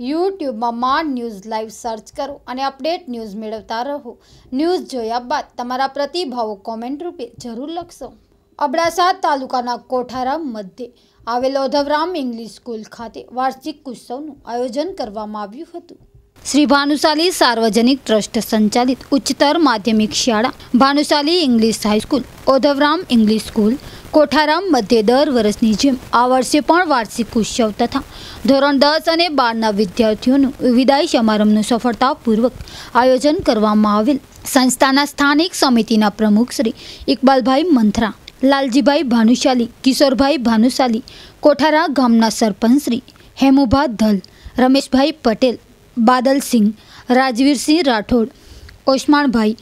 યુટ્યુબમાં માન news live search કરો અને અપડેટ ન્યૂઝ મેળવતા રહો. ન્યૂઝ જોયા બાદ તમારા પ્રતિભાવો કોમેન્ટ રૂપે જરૂર લખશો. અબડાસા તાલુકાના કોઠારામ મધ્યે આવેલ ઓધવરામ ઇંગ્લિશ સ્કૂલ ખાતે વાર્ષિક ઉત્સવનું આયોજન કરવામાં આવ્યું હતું. શ્રી ભાનુશાલી સાર્વજનિક ટ્રસ્ટ સંચાલિત ઉચ્ચતર માધ્યમિક શાળા, Bhanushali English high school, Odhavram English school કોઠારામ મધ્યે દર વર્ષની જેમ આ વર્ષે પણ વાર્ષિક ઉત્સવ તથા ધોરણ દસ અને બારના વિદ્યાર્થીઓનું વિદાય સમારંભનું સફળતાપૂર્વક આયોજન કરવામાં આવેલ. સંસ્થાના સ્થાનિક સમિતિના પ્રમુખ શ્રી ઇકબાલભાઈ મંથરા, લાલજીભાઈ ભાનુશાલી, કિશોરભાઈ ભાનુશાલી, કોઠારા ગામના સરપંચ શ્રી હેમુભા ધલ, રમેશભાઈ પટેલ, બાદલસિંહ, રાજવીરસિંહ રાઠોડ ઓસમાણભાઈ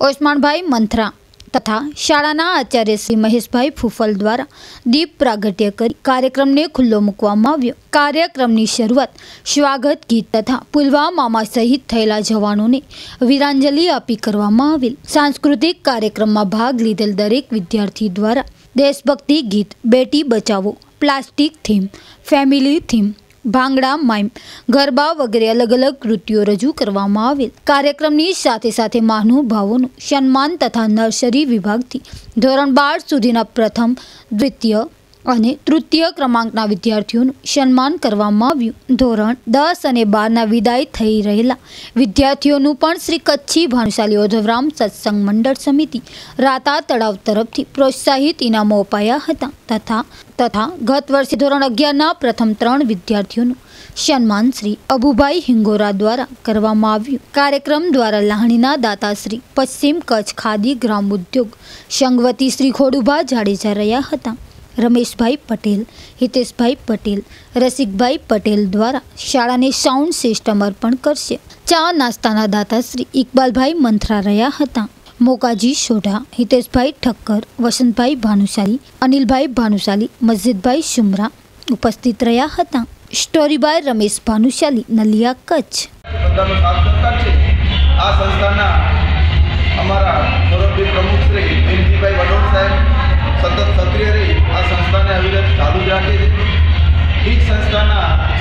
ઓસમાણભાઈ મંથરા તથા શાળાના આચાર્ય શ્રી મહેશભાઈ ફૂફલ દ્વારા દીપ પ્રાગટ્ય કરી કાર્યક્રમને ખુલ્લો મૂકવામાં આવ્યો. કાર્યક્રમની શરૂઆત સ્વાગત ગીત તથા પુલવામામાં શહીદ થયેલા જવાનોને વીરાંજલિ આપી કરવામાં આવેલ. સાંસ્કૃતિક કાર્યક્રમમાં ભાગ લીધેલ દરેક વિદ્યાર્થી દ્વારા દેશભક્તિ ગીત Beti Bachao, plastic theme, family theme bhangra, mime, garba વગેરે અલગ અલગ કૃત્યો રજૂ કરવામાં આવેલ. કાર્યક્રમની સાથે સાથે મહાનુભાવોનું સન્માન તથા નર્સરી વિભાગથી ધોરણ બાર સુધીના પ્રથમ, દ્વિતીય અને તૃતીય ક્રમાંકના વિદ્યાર્થીઓનું સન્માન કરવામાં આવ્યું. ધોરણ દસ અને બારના વિદાય થઈ રહેલા વિદ્યાર્થીઓનું પણ શ્રી કચ્છી ભાનુશાલી ઓધવરામ સત્સંગ મંડળ સમિતિ રાતા તળાવ તરફથી પ્રોત્સાહિત ઇનામો અપાયા હતા તથા તથા ગત વર્ષે ધોરણ અગિયારના પ્રથમ ત્રણ વિદ્યાર્થીઓનું સન્માન શ્રી અબુભાઈ હિંગોરા દ્વારા કરવામાં આવ્યું. કાર્યક્રમ દ્વારા લાહણીના દાતાશ્રી પશ્ચિમ કચ્છ ખાદી ગ્રામ ઉદ્યોગ સંગવતી શ્રી ખોડુભા જાડેજા રહ્યા હતા. રમેશભાઈ પટેલ, હિતેશભાઈ પટેલ, રસિકભાઈ પટેલ દ્વારા શાળાને સાઉન્ડ સિસ્ટમ અર્પણ કરશે. ચા નાસ્તાના દાતાશ્રી ઇકબાલભાઈ મંથરા રહ્યા હતા. મોકાજી સોઢા હિતેશભાઈ ઠક્કર, વસંતભાઈ ભાનુશાલી, અનિલભાઈ ભાનુશાલી, મસ્જિદભાઈ શુમરા ઉપસ્થિત રહ્યા હતા. Story by Ramesh Bhanushali, Naliya Kutch.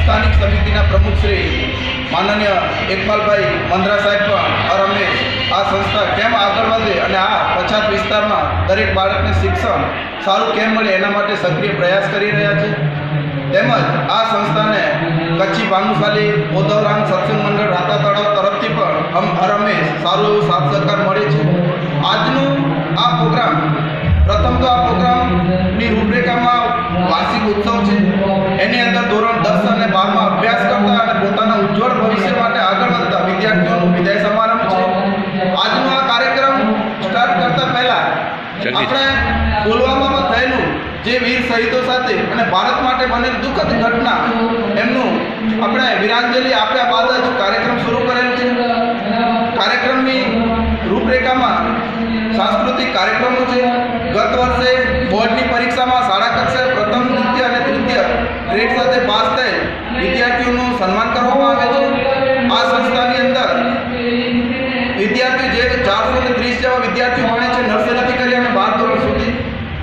સ્થાનિક સમિતિના પ્રમુખ શ્રી માનનીય એકમાલભાઈ મંદ્રા સાહેબ પણ અરમેશ આ સંસ્થા કેમ આગળ વધે અને આ પછાત વિસ્તારમાં દરેક બાળકને શિક્ષણ સારું કેમ મળે એના માટે સક્રિય પ્રયાસ કરી રહ્યા છે? તેમજ આ સંસ્થાને કચ્છી ભાનુશાલી ઉદ્ધવરામ સત્સંગ મંડળ રાતા તળાવ તરફથી પણ હમ હરમેશ સારું સાથ સહકાર વીર શહીદો સાથે અને ભારત માટે બનેલ દુઃખદ ઘટના એમનું આપણે વિરાંજલિ આપ્યા બાદ જ કાર્યક્રમ શરૂ કરેલ છે. કાર્યક્રમની રૂપરેખામાં સાંસ્કૃતિક કાર્યક્રમો છે ગત વર્ષે બોર્ડની પરીક્ષામાં શાળા કક્ષાએ પ્રથમ દ્વિતીય અને તૃતીય ગ્રેડ સાથે પાસ થયેલ વિદ્યાર્થીઓનું સન્માન કરવામાં આવે છે આ સંસ્થાની અંદર વિદ્યાર્થીઓ જે ચારસો ને ત્રીસ જેવા વિદ્યાર્થીઓ ભણે છે નર્સરીથી કરી અને બાર ધોરણ સુધી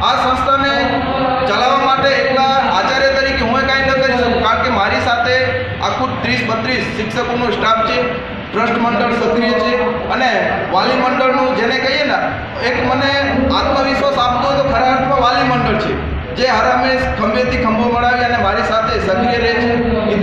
આ સંસ્થાને ચલાવવા માટે એકલા આચાર્ય તરીકે હું કાંઈ ન કરી શકું કારણ કે મારી સાથે આખું ત્રીસ બત્રીસ શિક્ષકોનો સ્ટાફ છે ટ્રસ્ટ મંડળ સક્રિય છે અને વાલી મંડળનું જેને કહીએ ને, એક મને આત્મવિશ્વાસ આપતો હોય તો ખરા અર્થમાં વાલી મંડળ છે. જે હર ખંભેથી ખંભો મળાવી અને મારી સાથે સક્રિય રહે છે.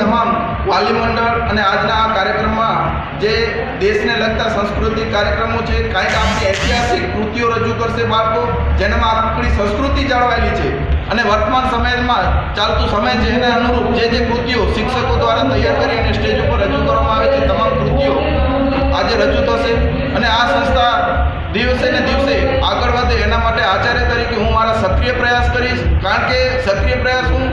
એ તમામ વાલી મંડળ અને આજના આ કાર્યક્રમમાં જે દેશને લગતા સાંસ્કૃતિક કાર્યક્રમો છે, કાંઈક આપણી ઐતિહાસિક કૃતિઓ રજૂ કરશે બાળકો, જેનામાં આપણી સંસ્કૃતિ જાળવાયેલી છે. અને વર્તમાન સમયમાં ચાલતું સમય એને અનુરૂપ જે જે કૃતિઓ શિક્ષકો દ્વારા તૈયાર કરી અને સ્ટેજ ઉપર રજૂ કરવામાં આવે છે, તમામ કૃતિઓ આજે રજૂ થશે. અને આ સંસ્થા દિવસે ને દિવસે આગળ વધે, એના માટે આચાર્ય તરીકે હું મારા સક્રિય પ્રયાસ કરીશ. કારણ કે સક્રિય પ્રયાસ હું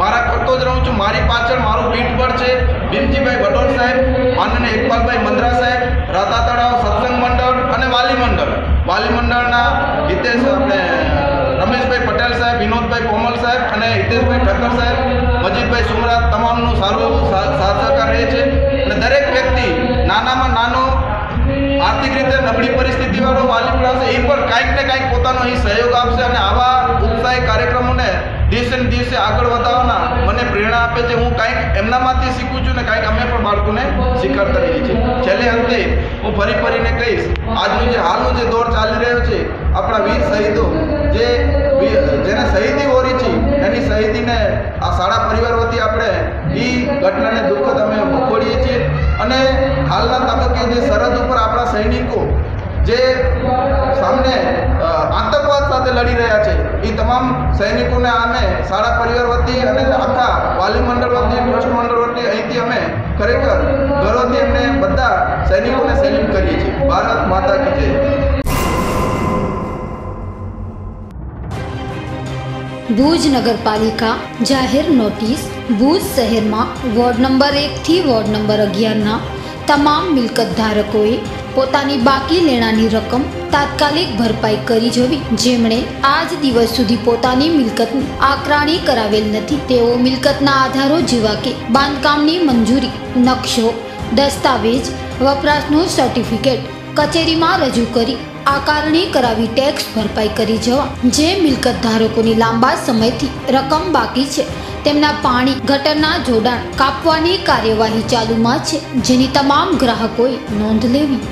મારા કરતો જ રહું છું. મારી પાછળ મારું પીઠ પર છે. ભીમજીભાઈ ભટોલ સાહેબ માનને ઇકબાલભાઈ મંદ્રા સાહેબ, રાતા તળાવ સત્સંગ મંડળ અને વાલી મંડળ. વાલી મંડળના હિતેશ આપણે રમેશભાઈ પટેલ સાહેબ, વિનોદભાઈ કોમલ સાહેબ અને હિતેશભાઈ ઠક્કર સાહેબ, મજીદભાઈ સુમરા તમામનું સારું સાથ રહે છે. અને દરેક વ્યક્તિ નાનામાં નાનો, આર્થિક રીતે નબળી પરિસ્થિતિવાળો વાલી પણ હશે એ પણ કાંઈક ને કાંઈક પોતાનો અહીં સહયોગ આપશે અને આવા ઉત્સાહી કાર્યક્રમોને દિવસે ને દિવસે આગળ વધારવાના મને પ્રેરણા આપે છે. હું કાંઈક એમનામાંથી શીખું છું ને કાંઈક અમે પણ બાળકોને શીખવાડતા રહીએ છીએ. છેલ્લે અંતે હું ફરી ફરીને કહીશ, આજનું જે હાલનું જે દોર ચાલી રહ્યો છે, આપણા વીર શહીદો, જે જેને શહીદી ઓરી છે, એની શહીદીને આ શાળા પરિવાર વતી આપણે એ ઘટનાને દુઃખદ અમે વખોડીએ છીએ. અને હાલના તબક્કે જે સરહદ ઉપર આપણા સૈનિકો, જે સામને આતંકવાદ સાથે લડી રહ્યા છે એ તમામ સૈનિકોને અમે, શાળા પરિવાર વતી અને આખા વાલી મંડળ વતી ટ્રસ્ટ મંડળ વતી અહીંથી અમે ખરેખર ગૌરવથી અમને બધા સૈનિકોને સેલ્યુટ કરીએ છીએ. ભારત માતા કી જય. ભુજ નગરપાલિકા, જાહેર નોટિસ, ભુજ શહેરમાં વોર્ડ નંબર એકથી વોર્ડ નંબર અગિયારના તમામ મિલકત ધારકોએ પોતાની બાકી લેણાની રકમ તાત્કાલિક ભરપાઈ કરી જવી. જેમણે આજ દિવસ સુધી પોતાની મિલકતની આકરાણી કરાવેલ નથી. તેઓ મિલકતના આધારો જેવા કે બાંધકામની મંજૂરી, નકશો, દસ્તાવેજ, વપરાશનું સર્ટિફિકેટ કચેરીમાં રજૂ કરી આકારણી કરાવી ટેક્સ ભરપાઈ કરી જવા. જે મિલકત ધારકોની લાંબા સમયથી રકમ બાકી છે, તેમના પાણી, ગટરના જોડાણ કાપવાની કાર્યવાહી ચાલુમાં છે, જેની તમામ ગ્રાહકોએ નોંધ લેવી.